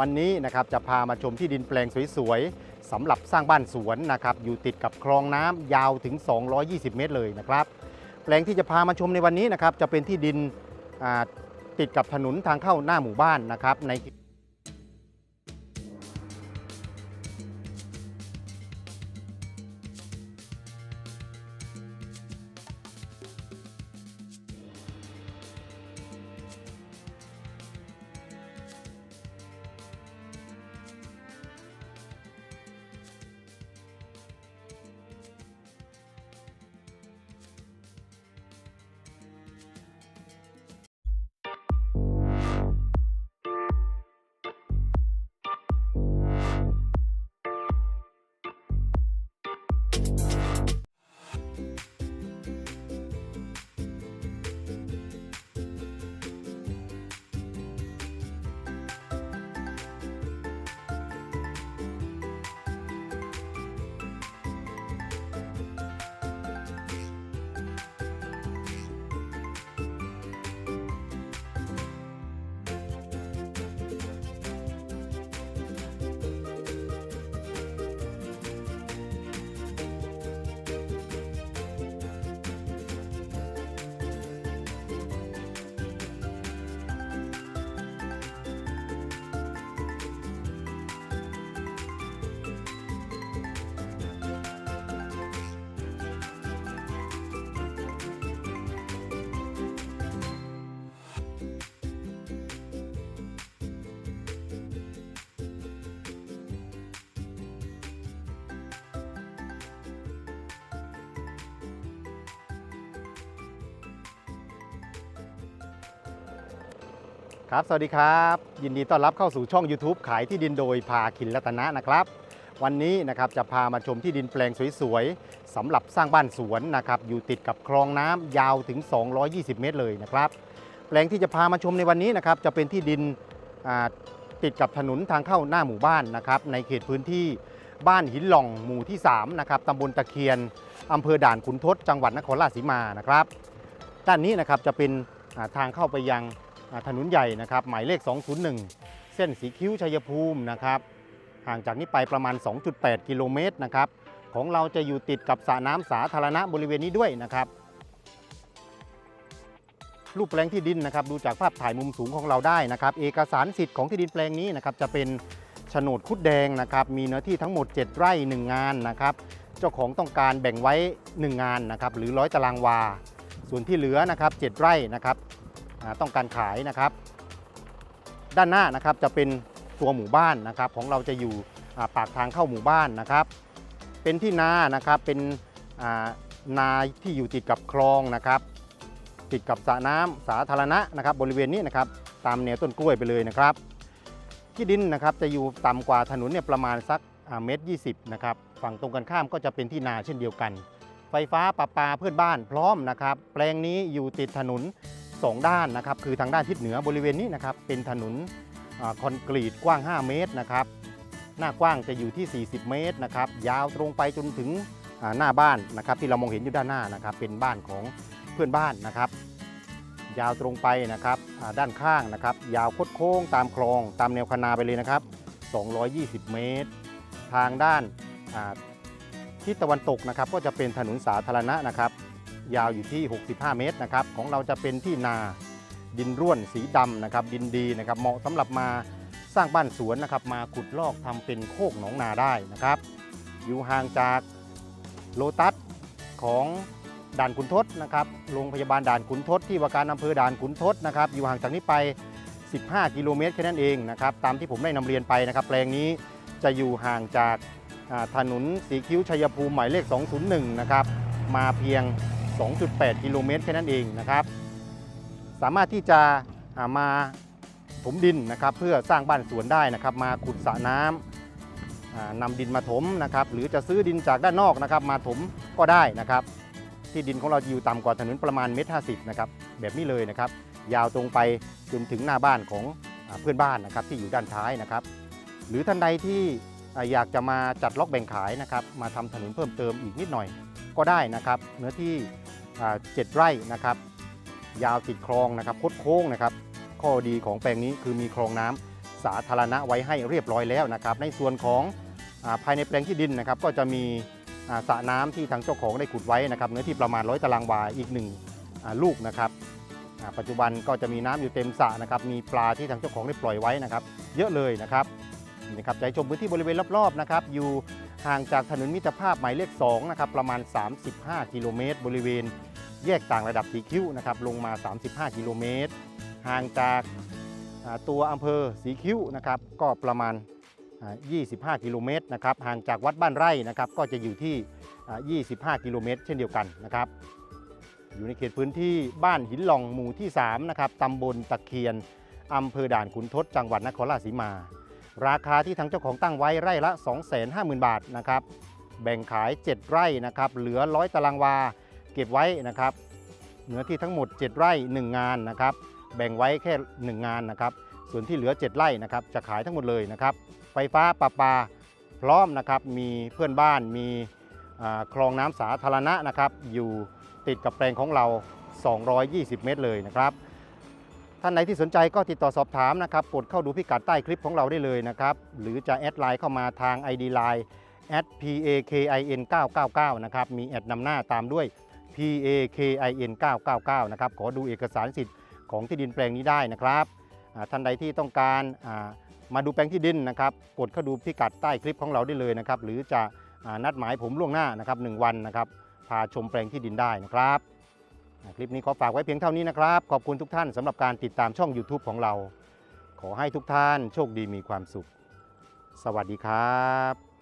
วันนี้นะครับจะพามาชมที่ดินแปลงสวยๆสำหรับสร้างบ้านสวนนะครับอยู่ติดกับคลองน้ำยาวถึง 220 เมตรเลยนะครับแปลงที่จะพามาชมในวันนี้นะครับจะเป็นที่ดินติดกับถนนทางเข้าหน้าหมู่บ้านนะครับใน ครับ สวัสดีครับ ยินดีต้อนรับเข้าสู่ช่อง YouTube ขายที่ดินโดยพาคินรัตนะนะครับ วันนี้นะครับจะพามาชมที่ดินแปลงสวยๆสำหรับสร้างบ้านสวนนะครับอยู่ติดกับคลองน้ำยาวถึง 220 เมตรเลยนะครับ แปลงที่จะพามาชมในวันนี้นะครับจะเป็นที่ดินติดกับถนนทางเข้าหน้าหมู่บ้านนะครับในเขตพื้นที่บ้านหินหล่องหมู่ที่3นะครับตำบลตะเคียนอำเภอด่านขุนทดจังหวัดนครราชสีมานะครับ ด้านนี้นะครับจะเป็นทางเข้าไปยัง ถนนใหญ่นะครับ หมายเลข 201 เส้นสีคิ้วชัยภูมินะครับ ห่างจากนี้ไปประมาณ 2.8 กิโลเมตรนะครับ ของเราจะอยู่ติดกับสระน้ำสาธารณะบริเวณนี้ด้วยนะครับ รูปแปลงที่ดินนะครับ ดูจากภาพถ่ายมุมสูงของเราได้นะครับ เอกสารสิทธิ์ของที่ดินแปลงนี้นะครับจะเป็นโฉนดคุดแดงนะครับ มีเนื้อที่ทั้งหมด 7 ไร่ 1 งานนะครับ เจ้าของต้องการแบ่งไว้ 1 งานนะครับ หรือร้อยตารางวา ส่วนที่เหลือนะครับ7ไร่นะครับ ต้องการขายนะครับ ด้านหน้านะครับจะเป็นตัวหมู่บ้านนะครับ ของเราจะอยู่ปากทางเข้าหมู่บ้านนะครับ เป็นที่นานะครับเป็นนาที่อยู่ติดกับคลองนะครับ ติดกับสระน้ำสาธารณะนะครับ บริเวณนี้นะครับตามแนวต้นกล้วยไปเลยนะครับที่ดินนะครับจะอยู่ต่ำกว่าถนนเนี่ยประมาณสักเมตรยีนะครับฝั่งตรงกันข้ามก็จะเป็นที่นาเช่นเดียวกัน ไฟฟ้าประปาเพื่อนบ้านพร้อมนะครับ แปลงนี้อยู่ติดถนน สองด้านนะครับ คือทางด้านทิศเหนือบริเวณนี้นะครับ เป็นถนนอคอนกรีตกว้าง 5 เมตรนะครับ หน้ากว้างจะอยู่ที่ 40 เมตรนะครับ ยาวตรงไปจนถึงหน้าบ้านนะครับ ที่เรามองเห็นอยู่ด้านหน้านะครับ เป็นบ้านของเพื่อนบ้านนะครับ ยาวตรงไปนะครับด้านข้างนะครับ ยาวคดโค้งตามคลองตามแนวคนาไปเลยนะครับ 220 เมตร ทางด้านทิศตะวันตกนะครับ ก็จะเป็นถนนสาธารณะนะครับ ยาวอยู่ที่ 65 เมตรนะครับของเราจะเป็นที่นาดินร่วนสีดำนะครับดินดีนะครับเหมาะสำหรับมาสร้างบ้านสวนนะครับมาขุดลอกทำเป็นโคกหนองนาได้นะครับ อยู่ห่างจากโลตัสของด่านขุนทดนะครับโรงพยาบาลด่านขุนทดที่ว่าการอำเภอด่านขุนทดนะครับอยู่ห่างจากนี้ไป 15 กิโลเมตรแค่นั้นเองนะครับตามที่ผมได้นำเรียนไปนะครับแปลงนี้จะอยู่ห่างจากถนนสีคิ้วชัยภูมิหมายเลข 201 นะครับมาเพียง 2.8 กิโลเมตรแค่นั้นเองนะครับ สามารถที่จะามาถมดินนะครับ เพื่อสร้างบ้านสวนได้นะครับ มาขุดสระน้ำอ่านำดินมาถมนะครับ หรือจะซื้อดินจากด้านนอกนะครับ มาถมก็ได้นะครับ ที่ดินของเราอยู่ต่ำกว่าถนนประมาณเมตรห้นะครับ แบบนี้เลยนะครับ ยาวตรงไปจนถึงหน้าบ้านของอเพื่อนบ้านนะครับที่อยู่ด้านท้ายนะครับ หรือท่านใดที่อยากจะมาจัดล็อกแบ่งขายนะครับ มาทำถนนเพิ่มเติมอีกนิดหน่อยก็ได้นะครับ เนื้อที่ เจ็ดไร่นะครับ ยาวติดคลองนะครับคดโค้งนะครับ ข้อดีของแปลงนี้คือมีคลองน้ำสาธารณะไว้ให้เรียบร้อยแล้วนะครับ ในส่วนของอภายในแปลงที่ดินนะครับ ก็จะมีสระน้ำที่ทางเจ้าของได้ขุดไว้นะครับ เนื้อที่ประมาณร้อยตารางวาอีกหนึ่งลูกนะครับปัจจุบันก็จะมีน้ำอยู่เต็มสระนะครับ มีปลาที่ทางเจ้าของได้ปล่อยไว้นะครับ เยอะเลยนะครับนะครับให้ชมพื้นที่บริเวณรอบๆนะครับ อยู่ ห่างจากถนนมิตรภาพหมายเลข2นะครับประมาณ 35 กิโลเมตร บริเวณแยกต่างระดับสีคิ้วนะครับลงมา 35 กิโลเมตร ห่างจากตัวอำเภอสีคิ้วนะครับก็ประมาณอ่า25 กิโลเมตรนะครับห่างจากวัดบ้านไร่นะครับก็จะอยู่ที่อ่า25 กิโลเมตร เช่นเดียวกันนะครับอยู่ในเขตพื้นที่บ้านหินหล่องหมู่ที่3นะครับตำบลตะเคียนอำเภอด่านขุนทดจังหวัดนครราชสีมา ราคาที่ทางเจ้าของตั้งไว้ไร่ละ 250,000 บาทนะครับ แบ่งขาย 7 ไร่นะครับ เหลือ 100 ตารางวา เก็บไว้นะครับ เนื้อที่ทั้งหมด 7 ไร่ 1 งานนะครับ แบ่งไว้แค่ 1 งานนะครับ ส่วนที่เหลือ 7 ไร่นะครับ จะขายทั้งหมดเลยนะครับ ไฟฟ้าประปาพร้อมนะครับ มีเพื่อนบ้าน มีคลองน้ำสาธารณะนะครับ อยู่ติดกับแปลงของเรา 220 เมตรเลยนะครับ ท่านไหนที่สนใจก็ติดต่อสอบถามนะครับกดเข้าดูพิกัดใต้คลิปของเราได้เลยนะครับหรือจะแอดไลน์เข้ามาทาง ID Line @pakin 999นะครับมีแอดนำหน้าตามด้วย pakin 999นะครับขอดูเอกสารสิทธิ์ของที่ดินแปลงนี้ได้นะครับท่านใดที่ต้องการมาดูแปลงที่ดินนะครับ กดเข้าดูพิกัดใต้คลิปของเราได้เลยนะครับ หรือจะนัดหมายผมล่วงหน้านะครับหนึ่งวันนะครับ พาชมแปลงที่ดินได้นะครับ คลิปนี้ขอฝากไว้เพียงเท่านี้นะครับ ขอบคุณทุกท่านสำหรับการติดตามช่อง YouTube ของเรา ขอให้ทุกท่านโชคดีมีความสุข สวัสดีครับ